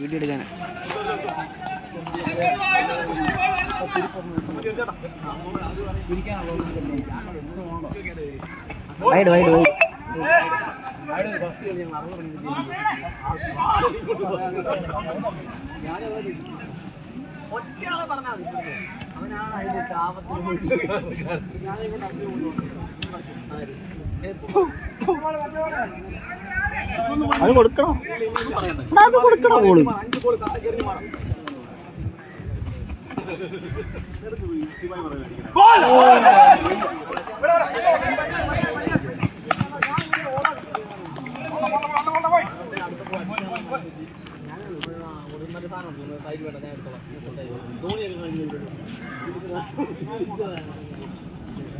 Video എടുക്കാനാ. Wide wide wide. അത് കൊടുക്കണം? അത് കൊടുക്കണം? ഗോൾ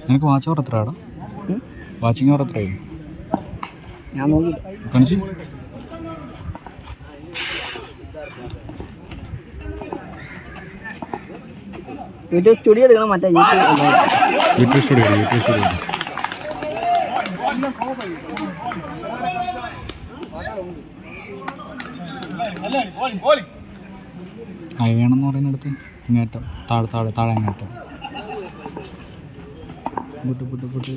നിനക്ക് വാച്ച് എത്രയാടാ? വാച്ചിങ് അവർ എത്രയായി? ഞാൻ നോക്കി. കാണിച്ച് യൂട്യൂബ് സ്റ്റുഡിയോ എടുക്കണം മറ്റേ യൂട്യൂബ് സ്റ്റുഡിയോ യൂട്യൂബ് സ്റ്റുഡിയോ എന്ന് പറയുന്നിടത്ത് ഇങ്ങേറ്റം താഴെ താഴെ താഴെ അങ്ങേറ്റം പുട്ട് പുട്ട് പുട്ട്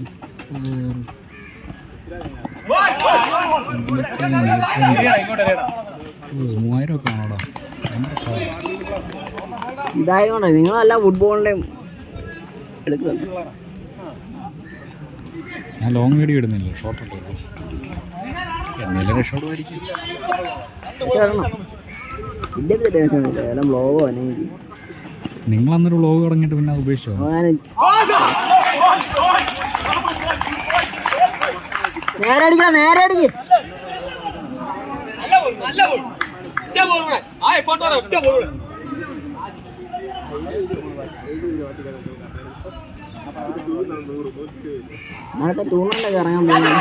മൂവായിരം ഒക്കെ ആണോടാ. ഇതായതുകൊണ്ട് നിങ്ങളല്ല ഫുട്ബോളിന്റെയും എടുക്കുന്നുണ്ട് ഞാൻ ലോങ് വീഡിയോ ഇടുന്നില്ല ഷോർട്ട് ഉള്ളൂ. എന്തെങ്കിലും രക്ഷപ്പെടുമായിരിക്കും ഇതെടുത്ത് ടെൻഷൻ ഇല്ല എല്ലാം ബ്ലോഗോ അല്ലെങ്കിൽ നിങ്ങൾ അന്നൊരു വ്ളോഗ് തുടങ്ങിയിട്ട് പിന്നെ അത് ഉപേക്ഷിച്ചോ ഞാൻ നേരെ അടിക്കണം നേരെ അടിക്ക് നേരത്തെ ടൂർണമെന്റ് ഇറങ്ങാൻ പോകുന്നു.